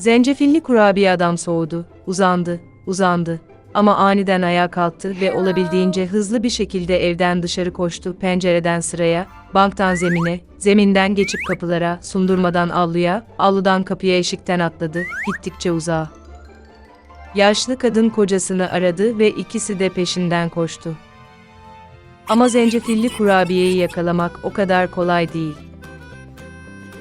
Zencefilli kurabiye adam soğudu, uzandı, uzandı. Ama aniden ayağa kalktı ve olabildiğince hızlı bir şekilde evden dışarı koştu, pencereden sıraya, banktan zemine, zeminden geçip kapılara, sundurmadan avluya, avludan kapıya eşikten atladı, gittikçe uzağa. Yaşlı kadın kocasını aradı ve ikisi de peşinden koştu. Ama zencefilli kurabiyeyi yakalamak o kadar kolay değil.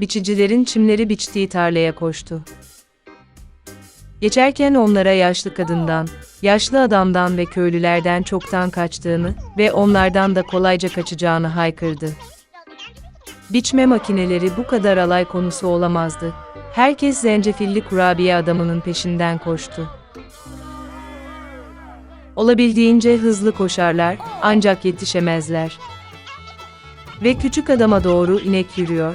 biçicilerin çimleri biçtiği tarlaya koştu. Geçerken onlara yaşlı kadından, yaşlı adamdan ve köylülerden çoktan kaçtığını ve onlardan da kolayca kaçacağını haykırdı. Biçme makineleri bu kadar alay konusu olamazdı. Herkes zencefilli kurabiye adamının peşinden koştu. Olabildiğince hızlı koşarlar, ancak yetişemezler. Ve küçük adama doğru inek yürüyor.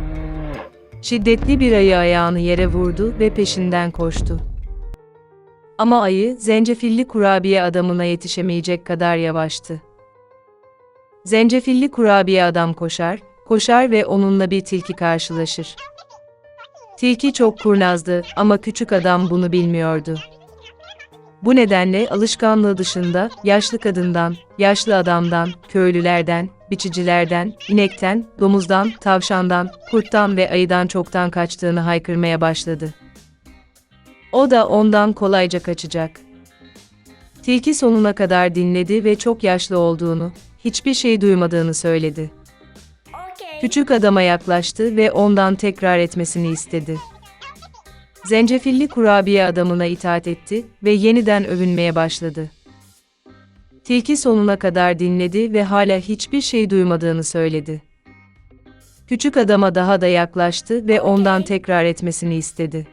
Şiddetli bir ayı ayağını yere vurdu ve peşinden koştu. Ama ayı, zencefilli kurabiye adamına yetişemeyecek kadar yavaştı. Zencefilli kurabiye adam koşar, koşar ve onunla bir tilki karşılaşır. Tilki çok kurnazdı ama küçük adam bunu bilmiyordu. Bu nedenle alışkanlığı dışında yaşlı kadından, yaşlı adamdan, köylülerden, biçicilerden, inekten, domuzdan, tavşandan, kurttan ve ayıdan çoktan kaçtığını haykırmaya başladı. O da ondan kolayca kaçacak. Tilki sonuna kadar dinledi ve çok yaşlı olduğunu, hiçbir şey duymadığını söyledi. Küçük adama yaklaştı ve ondan tekrar etmesini istedi. Zencefilli kurabiye adamına itaat etti ve yeniden övünmeye başladı. Tilki sonuna kadar dinledi ve hala hiçbir şey duymadığını söyledi. Küçük adama daha da yaklaştı ve ondan tekrar etmesini istedi.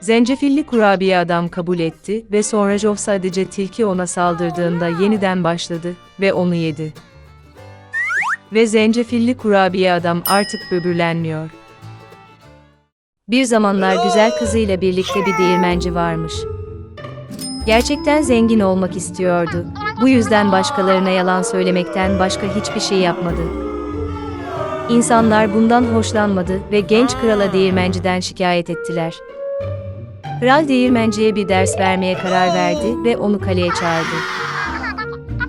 Zencefilli kurabiye adam kabul etti ve sonra Joe sadece tilki ona saldırdığında yeniden başladı ve onu yedi. Ve zencefilli kurabiye adam artık böbürlenmiyor. Bir zamanlar güzel kızıyla birlikte bir değirmenci varmış. Gerçekten zengin olmak istiyordu. Bu yüzden başkalarına yalan söylemekten başka hiçbir şey yapmadı. İnsanlar bundan hoşlanmadı ve genç krala değirmenciden şikayet ettiler. Kral değirmenciye bir ders vermeye karar verdi ve onu kaleye çağırdı.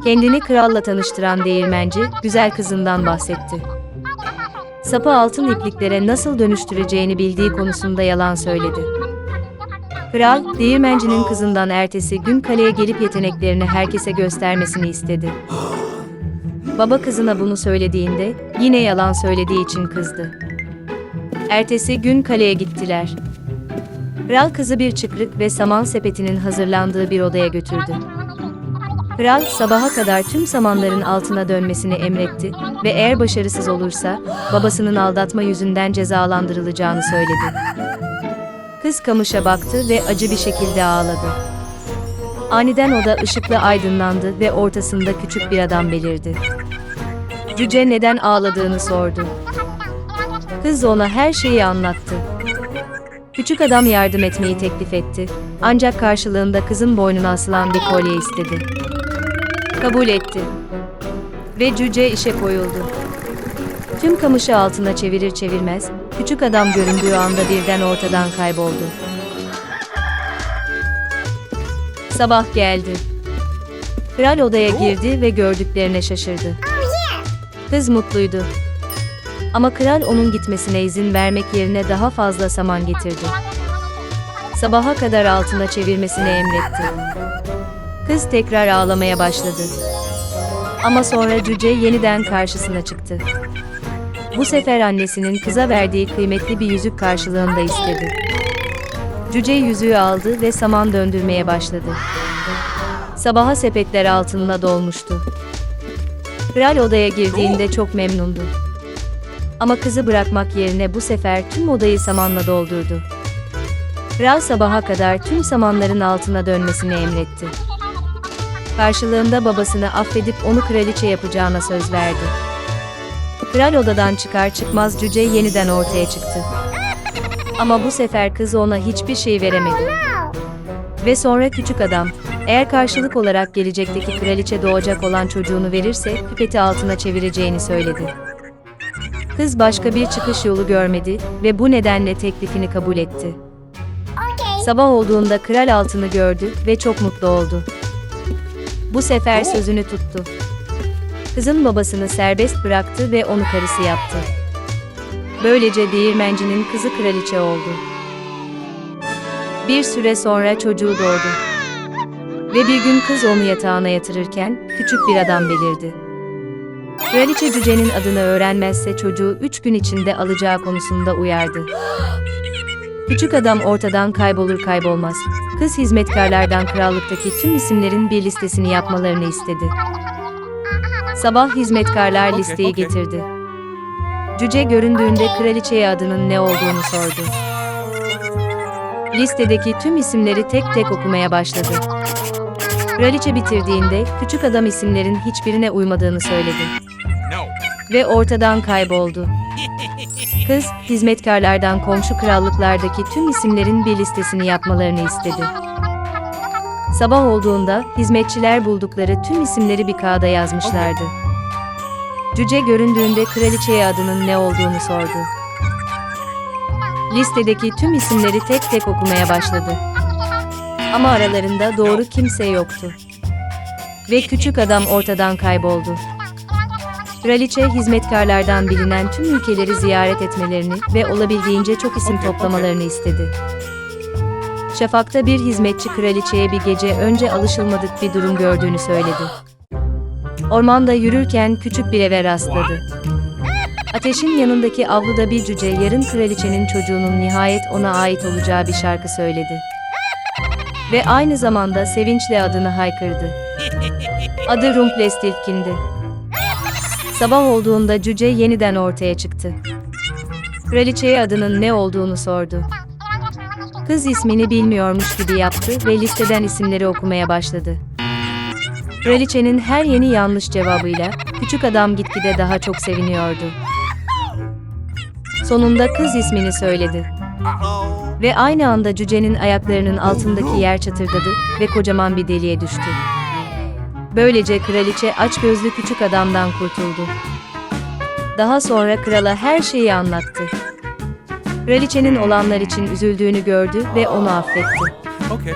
Kendini kralla tanıştıran değirmenci, güzel kızından bahsetti. Sapı altın ipliklere nasıl dönüştüreceğini bildiği konusunda yalan söyledi. Kral, değirmencinin kızından ertesi gün kaleye gelip yeteneklerini herkese göstermesini istedi. Baba kızına bunu söylediğinde, yine yalan söylediği için kızdı. Ertesi gün kaleye gittiler. Kral kızı bir çıkrık ve saman sepetinin hazırlandığı bir odaya götürdü. Kral sabaha kadar tüm samanların altına dönmesini emretti ve eğer başarısız olursa babasının aldatma yüzünden cezalandırılacağını söyledi. Kız kamışa baktı ve acı bir şekilde ağladı. Aniden oda ışıkla aydınlandı ve ortasında küçük bir adam belirdi. Cüce neden ağladığını sordu. Kız ona her şeyi anlattı. Küçük adam yardım etmeyi teklif etti. Ancak karşılığında kızın boynuna asılan bir kolye istedi. Kabul etti. Ve cüce işe koyuldu. Tüm kamışı altına çevirir çevirmez, küçük adam göründüğü anda birden ortadan kayboldu. Sabah geldi. Kral odaya girdi ve gördüklerine şaşırdı. Kız mutluydu. Ama kral onun gitmesine izin vermek yerine daha fazla saman getirdi. Sabaha kadar altına çevirmesini emretti. Kız tekrar ağlamaya başladı. Ama sonra cüce yeniden karşısına çıktı. Bu sefer annesinin kıza verdiği kıymetli bir yüzük karşılığında istedi. Cüce yüzüğü aldı ve saman döndürmeye başladı. Sabaha sepetler altınla dolmuştu. Kral odaya girdiğinde çok memnundu. Ama kızı bırakmak yerine bu sefer tüm odayı samanla doldurdu. Kral sabaha kadar tüm samanların altına dönmesini emretti. Karşılığında babasını affedip onu kraliçe yapacağına söz verdi. Kral odadan çıkar çıkmaz cüce yeniden ortaya çıktı. Ama bu sefer kız ona hiçbir şey veremedi. Ve sonra küçük adam, eğer karşılık olarak gelecekteki kraliçe doğacak olan çocuğunu verirse pipeti altına çevireceğini söyledi. Kız başka bir çıkış yolu görmedi ve bu nedenle teklifini kabul etti. Sabah olduğunda kral altını gördü ve çok mutlu oldu. Bu sefer sözünü tuttu. Kızın babasını serbest bıraktı ve onu karısı yaptı. Böylece değirmencinin kızı kraliçe oldu. Bir süre sonra çocuğu doğdu. Ve bir gün kız onu yatağına yatırırken küçük bir adam belirdi. Kraliçe cücenin adını öğrenmezse çocuğu üç gün içinde alacağı konusunda uyardı. Küçük adam ortadan kaybolur kaybolmaz. Kız hizmetkarlardan krallıktaki tüm isimlerin bir listesini yapmalarını istedi. Sabah hizmetkarlar listeyi okey. getirdi. Cüce göründüğünde kraliçeye adının ne olduğunu sordu. Listedeki tüm isimleri tek tek okumaya başladı. Kraliçe bitirdiğinde küçük adam isimlerin hiçbirine uymadığını söyledi No. ve ortadan kayboldu. Kız, hizmetkarlardan komşu krallıklardaki tüm isimlerin bir listesini yapmalarını istedi. Sabah olduğunda hizmetçiler buldukları tüm isimleri bir kağıda yazmışlardı. Cüce göründüğünde kraliçeye adının ne olduğunu sordu. Listedeki tüm isimleri tek tek okumaya başladı. Ama aralarında doğru kimse yoktu. Ve küçük adam ortadan kayboldu. Kraliçe hizmetkarlardan bilinen tüm ülkeleri ziyaret etmelerini ve olabildiğince çok isim toplamalarını istedi. Şafak'ta bir hizmetçi kraliçeye bir gece önce alışılmadık bir durum gördüğünü söyledi. Ormanda yürürken küçük bir eve rastladı. Ateşin yanındaki avluda bir cüce yarın kraliçenin çocuğunun nihayet ona ait olacağı bir şarkı söyledi. Ve aynı zamanda sevinçle adını haykırdı. Adı Rumpelstiltskind. Sabah olduğunda cüce yeniden ortaya çıktı. Kraliçeye adının ne olduğunu sordu. Kız ismini bilmiyormuş gibi yaptı ve listeden isimleri okumaya başladı. Kraliçenin her yeni yanlış cevabıyla küçük adam gitgide daha çok seviniyordu. Sonunda kız ismini söyledi. Ve aynı anda cücenin ayaklarının altındaki yer çatırdadı ve kocaman bir deliğe düştü. Böylece kraliçe açgözlü küçük adamdan kurtuldu. Daha sonra krala her şeyi anlattı. Kraliçenin olanlar için üzüldüğünü gördü ve onu affetti. Okay.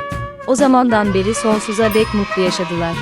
O zamandan beri sonsuza dek mutlu yaşadılar.